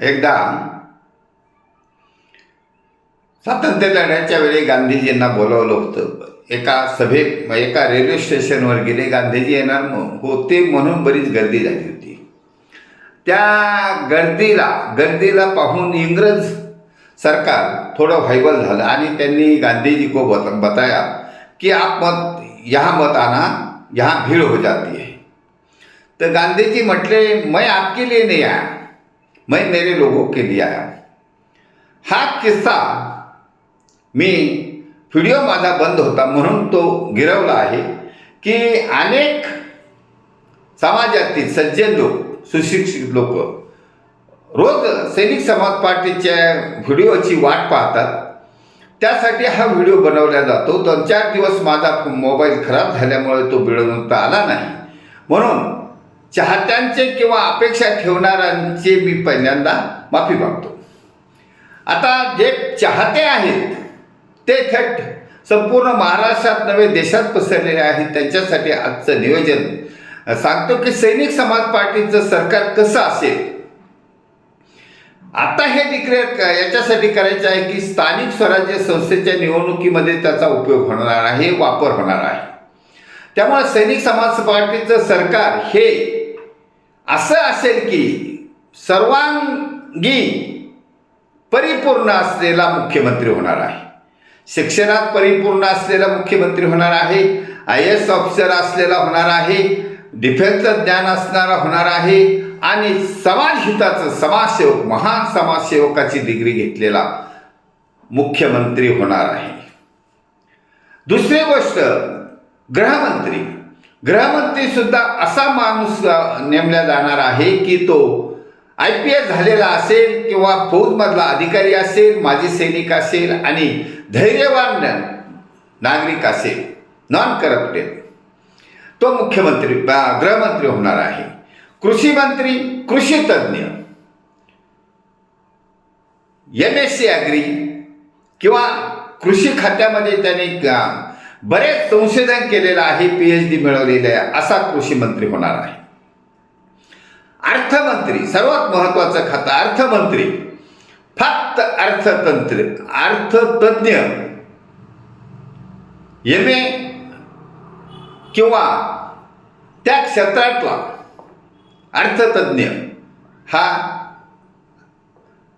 एकदा स्वातंत्र्य लढ्याच्या वेळी गांधीजींना बोलवलं होतं. एका सभे एका रेल्वे स्टेशनवर गेले. गांधीजी येणार होते म्हणून बरीच गर्दी झाली होती. त्या गर्दीला गर्दीला पाहून इंग्रज सरकार थोडं व्हायबल झालं आणि त्यांनी गांधीजी को बत बताया की आप मत यहाँ मत आना यहाँ भीड़ हो जाती है. तर गांधीजी म्हटले मैं आपके लिए नहीं आया. मैं मेरे लोगों के लिए आया हा। किस्सा मी व्हिडिओ माझा बंद होता म्हणून तो गिरवला आहे की अनेक समाजातील सज्जन लोक सुशिक्षित लोक रोज सैनिक समाज पार्टीच्या व्हिडिओची वाट पाहतात. त्यासाठी हा व्हिडिओ बनवला जातो. दोन चार दिवस माझा मोबाईल खराब झाल्यामुळे तो मिळवता आला नाही. म्हणून चाहत्यांचे किंवा अपेक्षा ठेवणाऱ्यांचे मी पहिल्यांदा माफी मागतो. आता जे चाहते आहेत ते थेट संपूर्ण महाराष्ट्रात नव्हे देशात पसरलेले आहेत त्यांच्यासाठी आजचं नियोजन. सांगतो की सैनिक समाज पार्टीचं सरकार कसं असेल? आता हे डिक्लेअर याच्यासाठी करायचं आहे की स्थानिक स्वराज्य संस्थेच्या निवडणुकीमध्ये त्याचा उपयोग होणार आहे वापर होणार आहे. त्यामुळे सैनिक समाज पार्टीचं सरकार हे असं असेल की सर्वांगी परिपूर्ण असलेला मुख्यमंत्री होणार आहे. शिक्षणात परिपूर्ण असलेला मुख्यमंत्री होणार आहे. आय एस ऑफिसर असलेला होणार आहे. डिफेन्सचं ज्ञान असणारा होणार आहे. आणि समाजहिताचं समाजसेवक महान समाजसेवकाची डिग्री घेतलेला मुख्यमंत्री होणार आहे. दुसरी गोष्ट गृहमंत्री. गृहमंत्री सुद्धा असा माणूस नेमला जाणार आहे की तो आय पी एस झालेला असेल किंवा फौजमधला अधिकारी असेल माजी सैनिक असेल आणि धैर्यवान नागरिक असेल नॉन करप्टेड तो मुख्यमंत्री गृहमंत्री होणार आहे. कृषी मंत्री कृषी तज्ज्ञ. एम एस सी ॲग्री किंवा कृषी खात्यामध्ये त्याने बरेच संशोधन केलेलं आहे पी एच डी मिळवलेलं आहे असा कृषी मंत्री होणार आहे. अर्थमंत्री सर्वात महत्वाचं खातं अर्थमंत्री. फक्त अर्थतंत्र अर्थतज्ञ एम ए किंवा त्या क्षेत्रातला अर्थतज्ञ हा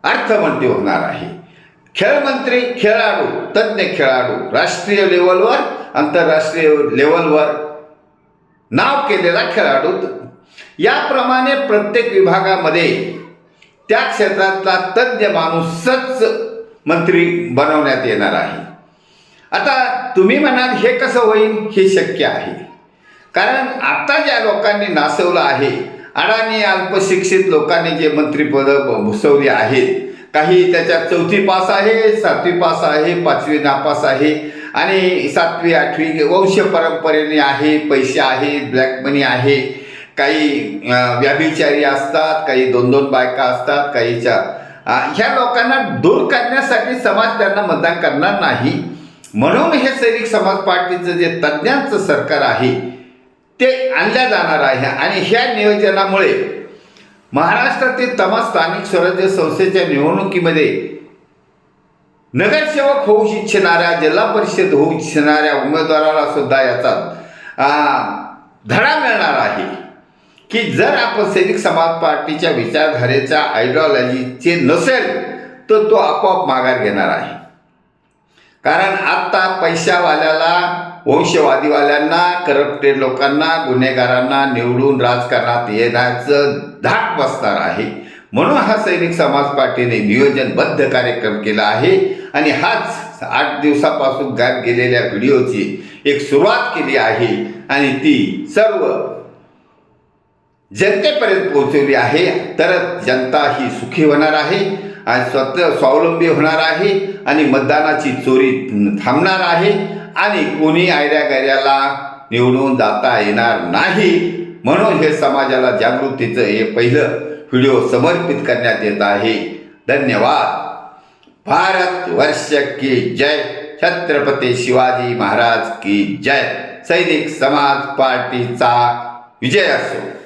अर्थमंत्री होणार आहे. खेळमंत्री खेळाडू तज्ज्ञ खेळाडू राष्ट्रीय लेवलवर आंतरराष्ट्रीय लेवलवर नाव केलेला खेळाडू. याप्रमाणे प्रत्येक विभागामध्ये त्या क्षेत्रातला तज्ज्ञ माणूसच मंत्री बनवण्यात येणार आहे. आता तुम्ही म्हणाल हे कसं होईल? हे शक्य आहे. कारण आता ज्या लोकांनी नासवलं आहे अडाणी अल्पशिक्षित लोकांनी जे मंत्रीपद भुसवली आहेत काही त्याच्यात चौथी पास आहे सातवी पास आहे पाचवी नापास आहे. आणि सातवी आठवी वंश परंपरेने आहे पैसे आहे ब्लॅक मनी आहे. काही व्याभिचारी असतात काही दोन दोन बायका असतात काहीच्या चार ह्या लोकांना दूर करण्यासाठी समाज त्यांना मतदान करणार नाही. म्हणून हे सैनिक समाज पार्टीचं जे तज्ज्ञांचं सरकार आहे ते आणल्या जाणार आहे. आणि ह्या नियोजनामुळे महाराष्ट्रातील तमाम स्थानिक स्वराज्य संस्थेच्या निवडणुकीमध्ये नगरसेवक होऊ इच्छिणाऱ्या जिल्हा परिषद होऊ इच्छिणाऱ्या उमेदवाराला सुद्धा याचा धडा मिळणार आहे. की जर आपण सैनिक समाज पार्टीच्या विचारधारेच्या आयडिओलॉजीचे नसेल तर तो आपोआप माघार घेणार आहे. कारण आत्ता पैशावाल्याला वंशवादीवाल्यांना करप्टेड लोकांना गुन्हेगारांना निवडून राजकारणात येण्याचं धाक बसणार आहे. म्हणून हा सैनिक समाज पार्टीने नियोजनबद्ध कार्यक्रम केला आहे आणि हाच आठ दिवसापासून गायब गेलेल्या व्हिडिओची एक सुरुवात केली आहे आणि ती सर्व जनतेपर्यंत पोहोचवली आहे. तरच जनता ही सुखी होणार आहे आणि स्वतः स्वावलंबी होणार आहे आणि मतदानाची चोरी थांबणार आहे. आणि कोणी आयऱ्या गैऱ्याला निवडून जाता येणार नाही. म्हणून हे समाजाला जागृतीचं हे पहिलं व्हिडिओ समर्पित करण्यात येत आहे. धन्यवाद. भारत वर्ष की जय. छत्रपती शिवाजी महाराज की जय. सैनिक समाज पार्टीचा विजय असो.